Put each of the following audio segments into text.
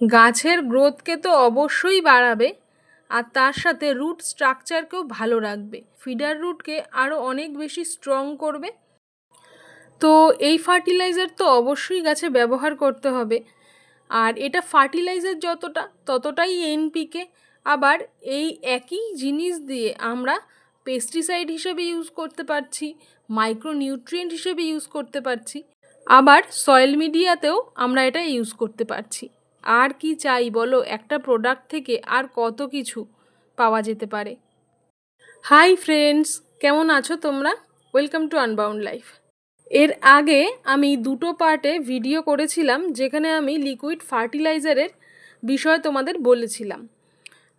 গাছের গ্রোথকে তো অবশ্যই বাড়াবে, আর তার সাথে রুট স্ট্রাকচারকেও ভালো রাখবে। ফিডার রুটকে আরও অনেক বেশি স্ট্রং করবে। তো এই ফার্টিলাইজার তো অবশ্যই গাছে ব্যবহার করতে হবে। আর এটা ফার্টিলাইজার যতটা, ততটাই এনপিকে। আবার এই একই জিনিস দিয়ে আমরা পেস্টিসাইড হিসেবে ইউজ করতে পারছি মাইক্রো নিউট্রিয়েন্ট হিসেবে ইউজ করতে পারছি। আবার সয়েল মিডিয়াতেও আমরা এটা ইউজ করতে পারছি। আর কি চাই বলো? একটা প্রোডাক্ট থেকে আর কত কিছু পাওয়া যেতে পারে। হাই ফ্রেন্ডস কেমন আছো তোমরা? ওয়েলকাম টু আনবাউন্ড লাইফ এর আগে আমি দুটো পার্টে ভিডিও করেছিলাম, যেখানে আমি লিকুইড ফার্টিলাইজারের বিষয়ে তোমাদের বলেছিলাম।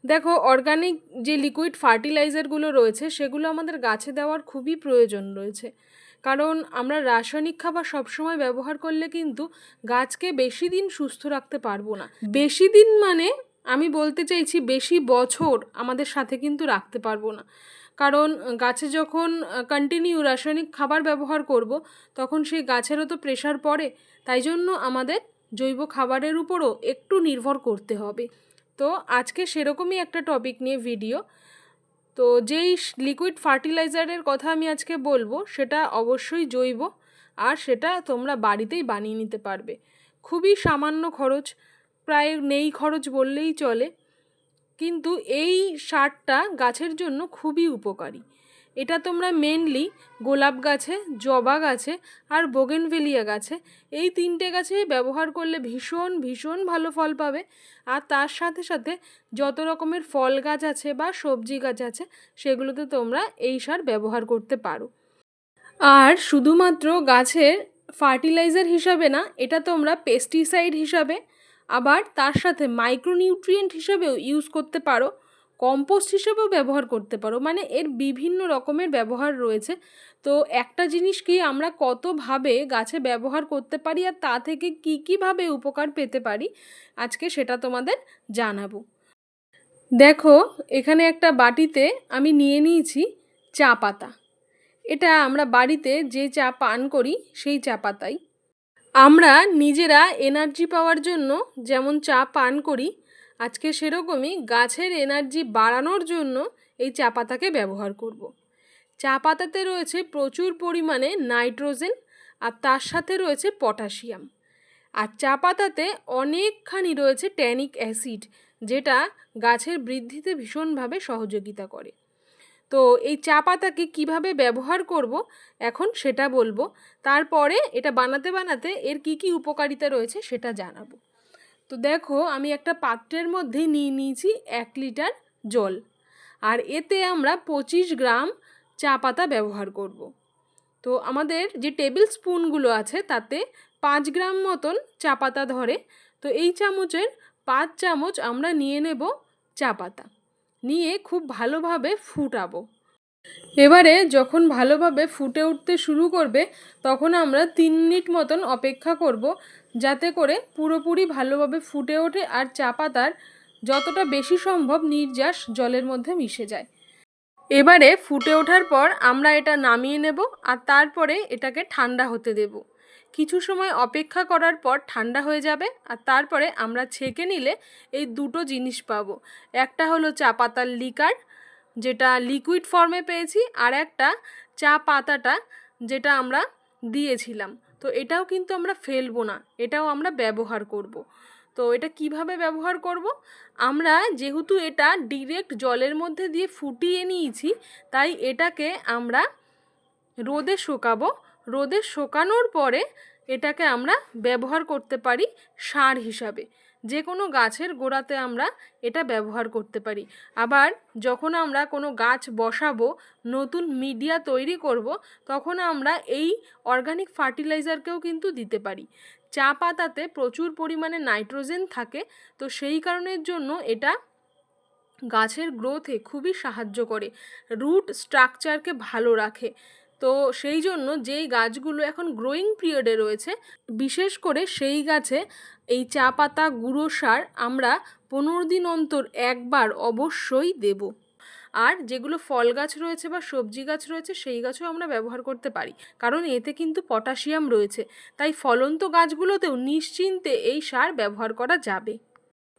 দেখো অর্গানিক যে লিকুইড ফার্টিলাইজারগুলো রয়েছে, সেগুলো আমাদের গাছে দেওয়ার খুবই প্রয়োজন রয়েছে। কারণ আমরা রাসায়নিক খাবার সবসময় ব্যবহার করলে কিন্তু গাছকে বেশি দিন সুস্থ রাখতে পারব না। বেশি দিন মানে আমি বলতে চাইছি বেশি বছর আমাদের সাথে কিন্তু রাখতে পারব না। কারণ গাছে যখন কন্টিনিউ রাসায়নিক খাবার ব্যবহার করব, তখন সেই গাছেরও তো প্রেশার পড়ে, তাই জন্য আমাদের জৈব খাবারের উপরও একটু নির্ভর করতে হবে। তো আজকে সেরকমই একটা টপিক নিয়ে ভিডিও তো যেই লিকুইড ফার্টিলাইজারের কথা আমি আজকে বলব, সেটা অবশ্যই জৈব আর সেটা তোমরা বাড়িতেই বানিয়ে নিতে পারবে। খুবই সামান্য খরচ, প্রায় নেই খরচ বললেই চলে। কিন্তু এই সারটা গাছের জন্য খুবই উপকারী। এটা তোমরা মেনলি গোলাপ গাছে, জবা গাছে আর বোগেনভেলিয়া গাছে। এই তিনটে গাছে ব্যবহার করলে ভীষণ ভীষণ ভালো ফল পাবে। আর তার সাথে সাথে যত রকমের ফল গাছ আছে বা সবজি গাছ আছে, সেগুলোতে তোমরা এই সার ব্যবহার করতে পারো। আর শুধুমাত্র গাছের ফার্টিলাইজার হিসাবে না, এটা তোমরা পেস্টিসাইড হিসাবে, আবার তার সাথে মাইক্রোনিউট্রিয়েন্ট হিসাবেও ইউজ করতে পারো। কম্পোস্ট হিসেবেও ব্যবহার করতে পারো। মানে এর বিভিন্ন রকমের ব্যবহার রয়েছে। তো একটা জিনিস কি আমরা কতভাবে গাছে ব্যবহার করতে পারি আর তা থেকে কী কীভাবে উপকার পেতে পারি, আজকে সেটা তোমাদের জানাব। দেখো, এখানে একটা বাটিতে আমি নিয়ে নিয়েছি চা পাতা। এটা আমরা বাড়িতে যে চা পান করি সেই চা পাতাই। আমরা নিজেরা এনার্জি পাওয়ার জন্য যেমন চা পান করি আজকে সেরকমই গাছের এনার্জি বাড়ানোর জন্য এই চা পাতাকে ব্যবহার করব। চা পাতাতে রয়েছে প্রচুর পরিমাণে নাইট্রোজেন আর তার সাথে রয়েছে পটাশিয়াম। আর চা পাতাতে অনেকখানি রয়েছে ট্যানিক অ্যাসিড, যেটা গাছের বৃদ্ধিতে ভীষণভাবে সহযোগিতা করে। তো এই চা পাতাকে কীভাবে ব্যবহার করব এখন সেটা বলব। তারপরে এটা বানাতে বানাতে এর কি কি উপকারিতা রয়েছে সেটা জানাব। তো দেখো আমি একটা পাত্রের মধ্যে নিয়ে নিয়েছি এক লিটার জল। আর এতে আমরা পঁচিশ গ্রাম চা পাতা ব্যবহার করব। তো আমাদের যে টেবিল স্পুনগুলো আছে তাতে পাঁচ গ্রাম মতন চা পাতা ধরে। তো এই চামচের পাঁচ চামচ আমরা নিয়ে নেব চা পাতা। নিয়ে খুব ভালোভাবে ফুটাবো। এবারে যখন ভালোভাবে ফুটে উঠতে শুরু করবে, তখন আমরা তিন মিনিট মতন অপেক্ষা করব যাতে করে পুরোপুরি ভালোভাবে ফুটে ওঠে আর চা পাতার যতটা বেশি সম্ভব নির্যাস জলের মধ্যে মিশে যায়। এবারে ফুটে ওঠার পর আমরা এটা নামিয়ে নেব আর তারপরে এটাকে ঠান্ডা হতে দেব। কিছু সময় অপেক্ষা করার পর ঠান্ডা হয়ে যাবে আর তারপরে আমরা ছেঁকে নিলে এই দুটো জিনিস পাবো। একটা হলো চা পাতার লিকার, যেটা লিকুইড ফর্মে পেয়েছি, আর একটা চা পাতাটা যেটা আমরা দিয়েছিলাম। তো এটাও কিন্তু আমরা ফেলব না, এটাও আমরা ব্যবহার করব। তো এটা কীভাবে ব্যবহার করব? আমরা যেহেতু এটা ডিরেক্ট জলের মধ্যে দিয়ে ফুটিয়ে নিয়েছি, তাই এটাকে আমরা রোদে শোকাবো। রোদে শোকানোর পরে এটাকে আমরা ব্যবহার করতে পারি সার হিসাবে। যে কোনো গাছের গোড়াতে আমরা এটা ব্যবহার করতে পারি। আবার যখন আমরা কোনো গাছ বসাবো, নতুন মিডিয়া তৈরি করব, তখন আমরা এই অর্গানিক ফার্টিলাইজারকেও কিন্তু দিতে পারি। চা পাতাতে প্রচুর পরিমাণে নাইট্রোজেন থাকে, তো সেই কারণের জন্য এটা গাছের গ্রোথে খুবই সাহায্য করে। রুট স্ট্রাকচারকে ভালো রাখে। তো সেই জন্য যেই গাছগুলো এখন গ্রোয়িং পিরিয়ডে রয়েছে, বিশেষ করে সেই গাছে এই চা পাতা, গুঁড়ো সার আমরা পনেরো দিন অন্তর একবার অবশ্যই দেব। আর যেগুলো ফল গাছ রয়েছে বা সবজি গাছ রয়েছে, সেই গাছও আমরা ব্যবহার করতে পারি। কারণ এতে কিন্তু পটাশিয়াম রয়েছে। তাই ফলন্ত গাছগুলোতেও নিশ্চিন্তে এই সার ব্যবহার করা যাবে।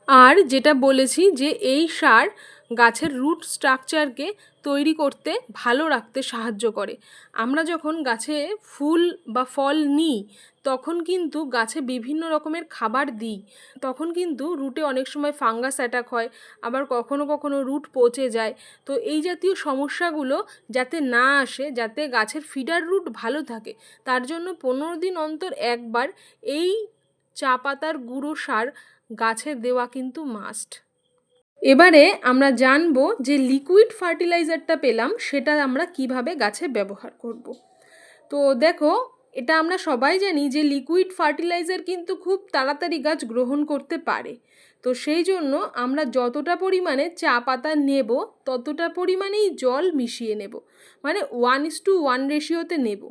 আর যেটা বলেছি যে এই সার গাছের রুট স্ট্রাকচারকে তৈরি করতে ভালো রাখতে সাহায্য করে। আমরা যখন গাছে ফুল বা ফল নিই, তখন কিন্তু গাছে বিভিন্ন রকমের খাবার দিই। তখন কিন্তু রুটে অনেক সময় ফাঙ্গাস অ্যাটাক হয়, আবার কখনো কখনো রুট পচে যায়। তো এই জাতীয় সমস্যাগুলো যাতে না আসে, যাতে গাছের ফিডার রুট ভালো থাকে, তার জন্য পনেরো দিন অন্তর একবার এই চা পাতার গুঁড়ো সার গাছে দেওয়া কিন্তু মাস্ট এবারে আমরা জানব যে লিকুইড ফার্টিলাইজারটা পেলাম, সেটা আমরা কীভাবে গাছে ব্যবহার করব। তো দেখো, এটা আমরা সবাই জানি যে লিকুইড ফার্টিলাইজার কিন্তু খুব তাড়াতাড়ি গাছ গ্রহণ করতে পারে। তো সেই জন্য আমরা যতটা পরিমাণে চা পাতা নেব, ততটা পরিমাণেই জল মিশিয়ে নেব। মানে ওয়ান ইস টু ওয়ান রেশিওতে নেব।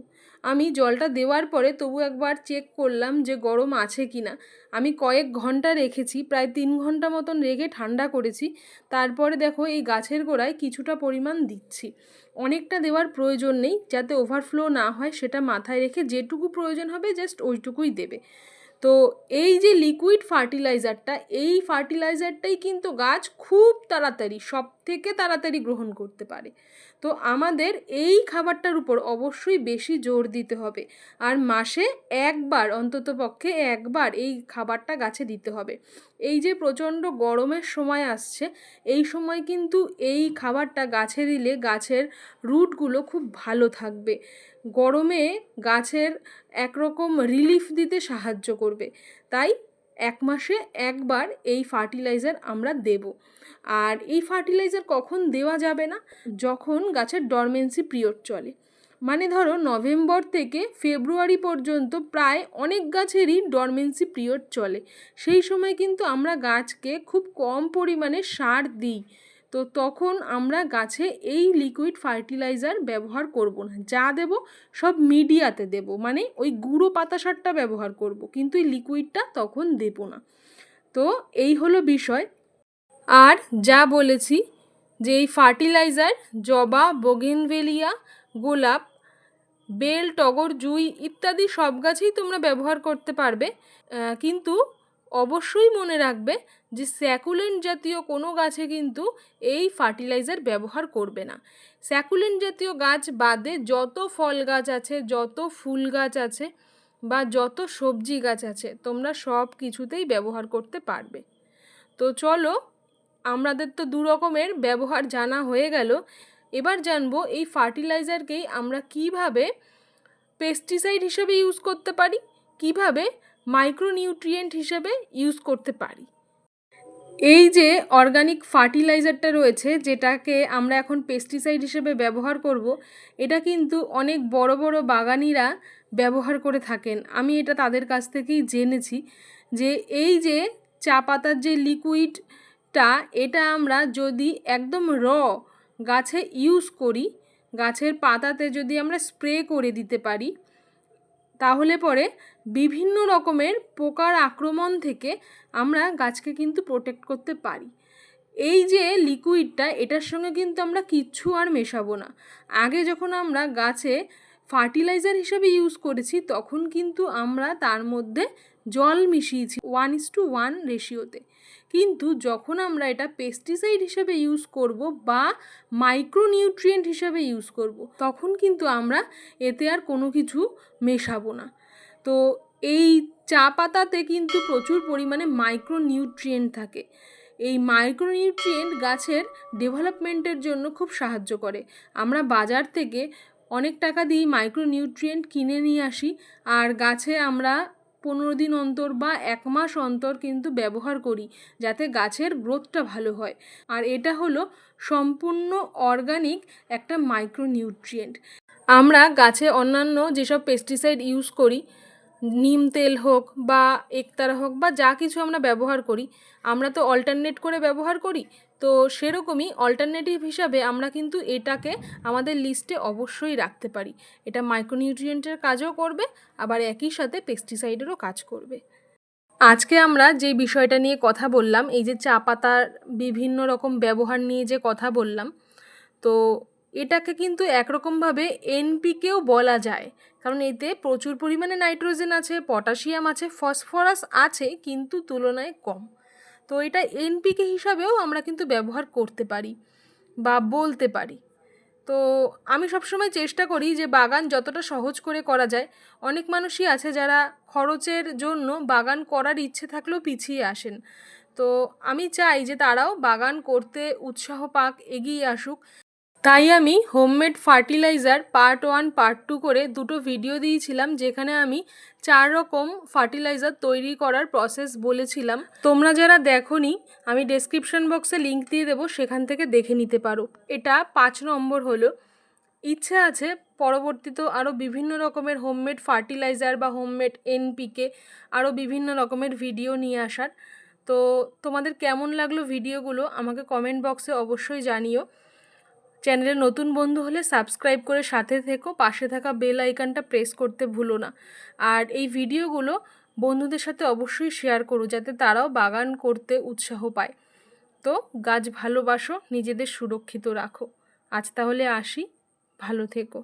আমি জলটা দেওয়ার পরে তবু একবার চেক করলাম যে গরম আছে কি না আমি কয়েক ঘণ্টা রেখেছি, প্রায় তিন ঘণ্টা মতন রেখে ঠান্ডা করেছি। তারপরে দেখো এই গাছের গোড়ায় কিছুটা পরিমাণ দিচ্ছি। অনেকটা দেওয়ার প্রয়োজন নেই, যাতে ওভারফ্লো না হয় সেটা মাথায় রেখে যেটুকু প্রয়োজন হবে জাস্ট ওইটুকুই দেবে। তো এই যে লিকুইড ফার্টিলাইজারটা এই ফার্টিলাইজারটাই কিন্তু গাছ খুব তাড়াতাড়ি সব থেকে তাড়াতাড়ি গ্রহণ করতে পারে। তো আমাদের এই খাবারটার উপর অবশ্যই বেশি জোর দিতে হবে। আর মাসে একবার, অন্তত পক্ষে একবার এই খাবারটা গাছে দিতে হবে। এই যে প্রচণ্ড গরমের সময় আসছে, এই সময় কিন্তু এই খাবারটা গাছে দিলে গাছের রুটগুলো খুব ভালো থাকবে। গরমে গাছের একরকম রিলিফ দিতে সাহায্য করবে। তাই এক মাসে একবার এই ফার্টিলাইজার আমরা দেব। আর এই ফার্টিলাইজার কখন দেওয়া যাবে না? যখন গাছের ডরমেন্সি পিরিয়ড চলে। মানে ধরো নভেম্বর থেকে ফেব্রুয়ারি পর্যন্ত প্রায় অনেক গাছেরই ডরমেন্সি পিরিয়ড চলে। সেই সময় কিন্তু আমরা গাছকে খুব কম পরিমাণে সার দিই। তো তখন আমরা গাছে এই লিকুইড ফার্টিলাইজার ব্যবহার করব না। যা দেব সব মিডিয়াতে দেব মানে ওই গুঁড়ো পাতা সারটা ব্যবহার করব, কিন্তু এই লিকুইডটা তখন দেব না। তো এই হলো বিষয়। আর যা বলেছি, যে এই ফার্টিলাইজার জবা বোগেনভেলিয়া গোলাপ, বেল, টগর, জুই ইত্যাদি সব গাছেই তোমরা ব্যবহার করতে পারবে। কিন্তু অবশ্যই মনে রাখবে যে স্যাকুলেন্ট জাতীয় কোনো গাছে কিন্তু এই ফার্টিলাইজার ব্যবহার করবে না। স্যাকুলেন্ট জাতীয় গাছ বাদে যত ফল গাছ আছে, যত ফুল গাছ আছে বা যত সবজি গাছ আছে, তোমরা সব কিছুতেই ব্যবহার করতে পারবে। তো চলো, আমাদের তো দু রকমের ব্যবহার জানা হয়ে গেল। এবার জানব এই ফার্টিলাইজারকেই আমরা কীভাবে পেস্টিসাইড হিসেবে ইউজ করতে পারি, কীভাবে মাইক্রোনিউট্রিয়েন্ট হিসেবে ইউজ করতে পারি। এই যে অর্গানিক ফার্টিলাইজারটা রয়েছে, যেটাকে আমরা এখন পেস্টিসাইড হিসেবে ব্যবহার করব, এটা কিন্তু অনেক বড় বড় বাগানিরা ব্যবহার করে থাকেন। আমি এটা তাদের কাছ থেকেই জেনেছি যে এই যে চা পাতার যে লিকুইডটা এটা আমরা যদি একদম র গাছে ইউজ করি, গাছের পাতাতে যদি আমরা স্প্রে করে দিতে পারি তাহলে পরে বিভিন্ন রকমের পোকার আক্রমণ থেকে আমরা গাছকে কিন্তু প্রোটেক্ট করতে পারি। এই যে লিকুইডটা এটার সঙ্গে কিন্তু আমরা কিচ্ছু আর মেশাবো না। আগে যখন আমরা গাছে ফার্টিলাইজার হিসেবে ইউজ করেছি, তখন কিন্তু আমরা তার মধ্যে জল মিশিয়েছি ওয়ান ইস টু ওয়ান রেশিওতে কিন্তু যখন আমরা এটা পেস্টিসাইড হিসেবে ইউজ করব বা মাইক্রোনিউট্রিয়েন্ট হিসেবে ইউজ করব, তখন কিন্তু আমরা এতে আর কোনো কিছু মেশাবো না। তো এই চা পাতাতে কিন্তু প্রচুর পরিমাণে মাইক্রোনিউট্রিয়েন্ট থাকে। এই মাইক্রোনিউট্রিয়েন্ট গাছের ডেভেলপমেন্টের জন্য খুব সাহায্য করে। আমরা বাজার থেকে অনেক টাকা দিয়ে মাইক্রোনিউট্রিয়েন্ট কিনে নিয়ে আসি, আর গাছে আমরা পনেরো দিন অন্তর বা এক মাস অন্তর কিন্তু ব্যবহার করি যাতে গাছের গ্রোথটা ভালো হয়। আর এটা হলো সম্পূর্ণ অর্গানিক একটা মাইক্রোনিউট্রিয়েন্ট। আমরা গাছে অন্যান্য যেসব পেস্টিসাইড ইউজ করি, নিম তেল হোক বা একতারা হোক বা যা কিছু আমরা ব্যবহার করি, আমরা তো অল্টারনেট করে ব্যবহার করি তো সেরকমই অল্টারনেটিভ হিসাবে আমরা কিন্তু এটাকে আমাদের লিস্টে অবশ্যই রাখতে পারি। এটা মাইক্রোনিউট্রিয়েন্টের কাজও করবে, আবার একই সাথে পেস্টিসাইডেরও কাজ করবে। আজকে আমরা যে বিষয়টা নিয়ে কথা বললাম, এই যে চা পাতার বিভিন্ন রকম ব্যবহার নিয়ে যে কথা বললাম, তো এটাকে কিন্তু একরকমভাবে এনপিকেও বলা যায়। কারণ এতে প্রচুর পরিমাণে নাইট্রোজেন আছে পটাশিয়াম আছে ফসফরাস আছে, কিন্তু তুলনায় কম। তো এটা এনপিকে হিসাবেও আমরা কিন্তু ব্যবহার করতে পারি বা বলতে পারি। তো আমি সবসময় চেষ্টা করি যে বাগান যতটা সহজ করে করা যায়, অনেক মানুষই আছে যারা খরচের জন্য বাগান করার ইচ্ছে থাকলেও পিছিয়ে আসেন। তো আমি চাই যে তারাও বাগান করতে উৎসাহ পাক, এগিয়ে আসুক। তাই আমি homemade fertiliser part one, part two করে দুটো ভিডিও দিয়েছিলাম যেখানে আমি চার রকম ফার্টিলাইজার তৈরি করার প্রসেস বলেছিলাম। তোমরা যারা দেখোনি, আমি ডেসক্রিপশন বক্সে লিঙ্ক দিয়ে দেবো, সেখান থেকে দেখে নিতে পারো। এটা পাঁচ নম্বর হলো, ইচ্ছে আছে পরবর্তীতে আরও বিভিন্ন রকমের হোমমেড ফার্টিলাইজার বা হোমমেড এনপিকে আরও বিভিন্ন রকমের ভিডিও নিয়ে আসার। তো তোমাদের কেমন লাগল ভিডিওগুলো, আমাকে কমেন্ট বক্সে অবশ্যই জানিও। চ্যানেলে নতুন বন্ধু হলে সাবস্ক্রাইব করে সাথে থেকো, পাশে থাকা বেল আইকনটা প্রেস করতে ভুলো না। আর এই ভিডিওগুলো বন্ধুদের সাথে অবশ্যই শেয়ার করো, যাতে তারাও বাগান করতে উৎসাহ পায়। তো গাছ ভালোবাসো, নিজেদের সুরক্ষিত রাখো। আজ তাহলে আসি, ভালো থেকো।